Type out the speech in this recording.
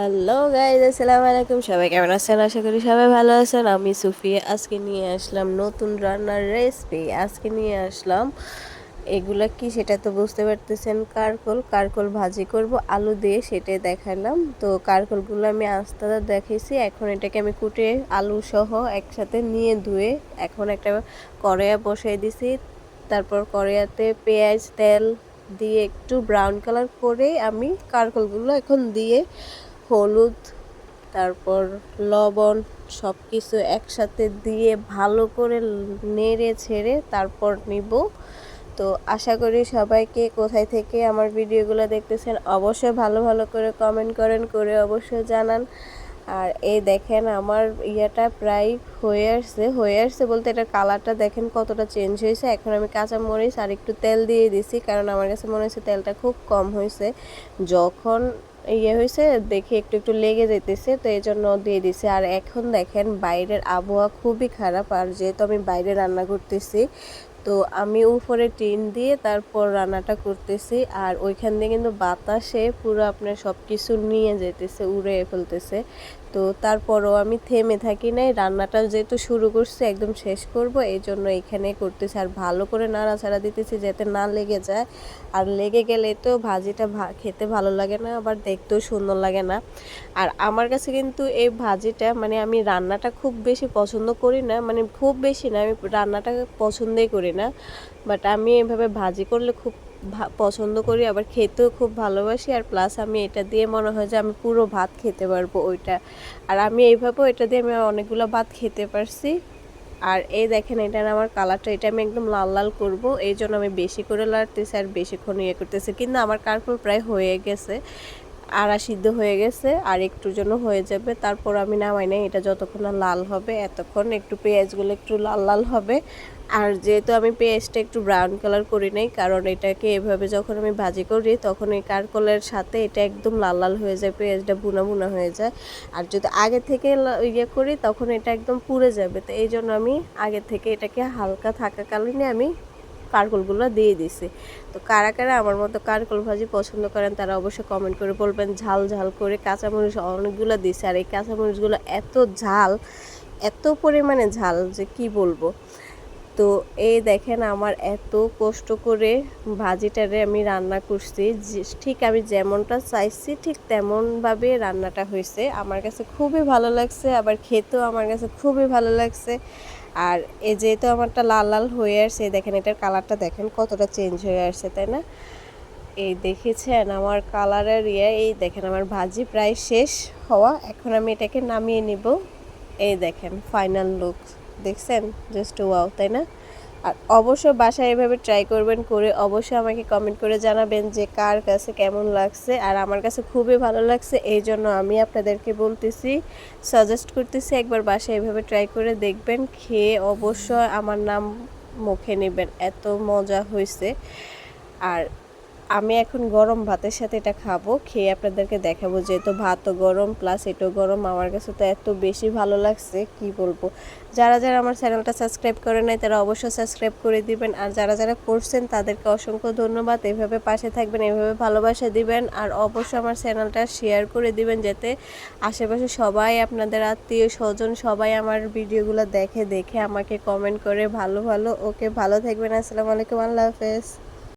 Hello guys আসসালামু আলাইকুম। সবাই কেমন আছেন? আশা করি সবাই ভালো আছেন। আমি সুফিয়া আজকে নিয়ে আসলাম নতুন রান্নার রেসিপি আজকে নিয়ে আসলাম এগুলা কি সেটা তো বুঝতে পারতেছেন, কারকল। কারকল ভাজি করব, আলু দিয়ে সেটাই দেখালাম। তো কারকলগুলো আমি আস্তে দেখাইছি। এখন এটাকে আমি কুটে আলু সহ একসাথে নিয়ে ধুয়ে এখন একটা কড়াইয়া বসাই দিছি। তারপর কড়াইয়াতে পেঁয়াজ, তেল দিয়ে একটু ব্রাউন কালার করে আমি কারকলগুলো এখন দিয়ে হলুদ, তারপর লবণ সব কিছু একসাথে দিয়ে ভালো করে নেড়ে ছেড়ে তারপর নিব। তো আশা করি সবাইকে কোথায় থেকে আমার ভিডিওগুলো দেখতেছেন অবশ্যই ভালো ভালো করে কমেন্ট করেন, করে অবশ্যই জানান। আর এই দেখেন আমার ইয়েটা প্রায় হয়ে আসছে হয়ে আসছে বলতে এটার কালারটা দেখেন কতটা চেঞ্জ হয়েছে। এখন আমি কাঁচা মরিচ আর একটু তেল দিয়ে দিছি, কারণ আমার কাছে মনে হচ্ছে তেলটা খুব কম হয়েছে। যখন ইয়ে হয়েছে, দেখে একটু একটু লেগে যেতেছে তো এই জন্য দিয়ে দিছে। আর এখন দেখেন, বাইরের আবহাওয়া খুবই খারাপ। আর যেহেতু আমি বাইরে রান্না করতেছি তো আমি উপরে টিন দিয়ে তারপর রান্নাটা করতেছি, আর ওইখান দিয়ে কিন্তু বাতাসে পুরো আপনার সব কিছু নিয়ে যেতেছে উড়ে ফেলতেছে। তো তারপরও আমি থেমে থাকি নাই, রান্নাটা যেহেতু শুরু করছি, একদম শেষ করব, এই জন্য এখানে করতেছি। আর ভালো করে নাড়াচাড়া দিতেছি যাতে না লেগে যায়। আর লেগে গেলে তো ভাজিটা খেতে ভালো লাগে না, আবার দেখতেও সুন্দর লাগে না। আর আমার কাছে কিন্তু এই ভাজিটা মানে আমি রান্নাটা খুব বেশি পছন্দ করি না মানে খুব বেশি না, আমি রান্নাটা পছন্দই করি না। বাট আমি এভাবে ভাজি করলে খুব পছন্দ করি, আবার খেতেও খুব ভালোবাসি। আর প্লাস আমি এটা দিয়ে মনে হয় যে আমি পুরো ভাত খেতে পারব ওইটা। আর আমি এইভাবেও এটা দিয়ে আমি অনেকগুলো ভাত খেতে পারছি। আর এই দেখেন এটা আমার কালারটা এটা আমি একদম লাল লাল করব। এই জন্য আমি বেশি করে লাড়তেছি আর বেশিক্ষণ ইয়ে করতেছি। কিন্তু আমার কারকুল প্রায় হয়ে গেছে। আড়া সিদ্ধ হয়ে গেছে, আর একটুর জন্য হয়ে যাবে। তারপর আমি নামাই নাই, এটা যতক্ষণ না লাল হবে, এতক্ষণ একটু পেঁয়াজগুলো একটু লাল লাল হবে। আর যেহেতু আমি পেঁয়াজটা একটু ব্রাউন কালার করি নাই, কারণ এটাকে এভাবে যখন আমি ভাজি করি, তখন এই কারকলের সাথে এটা একদম লাল লাল হয়ে যায়, পেঁয়াজটা বুনা বুনা হয়ে যায়। আর যদি আগে থেকে ইয়ে করি, তখন এটা একদম পুড়ে যাবে। তো এই জন্য আমি আগে থেকে এটাকে হালকা থাকাকালীনে আমি কারকলগুলো দিয়ে দিছে। তো কারা কারা আমার মতো কারকল ভাজি পছন্দ করেন, তারা অবশ্যই কমেন্ট করে বলবেন, ঝাল ঝাল করে কাঁচামরিচ অনেকগুলো দিছে। আর এই কাঁচামরিচগুলো এত ঝাল, এত পরিমাণে ঝাল যে কি বলব? তো এই দেখেন আমার এত কষ্ট করে ভাজিটারে আমি রান্না করছি। ঠিক আমি যেমনটা চাইছি ঠিক তেমনভাবে রান্নাটা হয়েছে। আমার কাছে খুবই ভালো লাগছে, আবার খেতেও আমার কাছে খুবই ভালো লাগছে। আর এ যেহেতু আমারটা লাল লাল হয়ে আসছে দেখেন এটার কালারটা দেখেন কতটা চেঞ্জ হয়ে আসছে, তাই না? এই দেখেছেন আমার কালারের ইয়ে এই দেখেন আমার ভাজি প্রায় শেষ হওয়া। এখন আমি এটাকে নামিয়ে নিব। এই দেখেন ফাইনাল লুক দেখছেন? জাস্ট ওয়াও তাই না? আর অবশ্য বাসায় এভাবে ট্রাই করবেন করে অবশ্যই আমাকে কমেন্ট করে জানাবেন যে কার কাছে কেমন লাগছে আর আমার কাছে খুবই ভালো লাগছে। এই জন্য আমি আপনাদেরকে বলতেছি সাজেস্ট করতেছি একবার বাসায় এভাবে ট্রাই করে দেখবেন, খেয়ে অবশ্যই আমার নাম মুখে নেবেন। এত মজা হয়েছে আর আমি এখন গরম ভাতের সাথে এটা খাব, খেয়ে আপনাদেরকে দেখাবো যেহেতু ভাতও গরম প্লাস এটাও গরম, আমার কাছে তো এত বেশি ভালো লাগছে, কি বলব? যারা যারা আমার চ্যানেলটা সাবস্ক্রাইব করে নেয় তারা অবশ্যই সাবস্ক্রাইব করে দিবেন, আর যারা যারা করছেন, তাদেরকে অসংখ্য ধন্যবাদ, এভাবে পাশে থাকবেন, এভাবে ভালোবাসা দিবেন, আর অবশ্যই আমার চ্যানেলটা শেয়ার করে দিবেন, যাতে আশেপাশে সবাই আপনাদের আত্মীয় স্বজন সবাই আমার ভিডিওগুলো দেখে দেখে আমাকে কমেন্ট করে, ভালো ভালো, ওকে ভালো থাকবেন, আসসালামু আলাইকুম, আল্লাহ হাফেজ।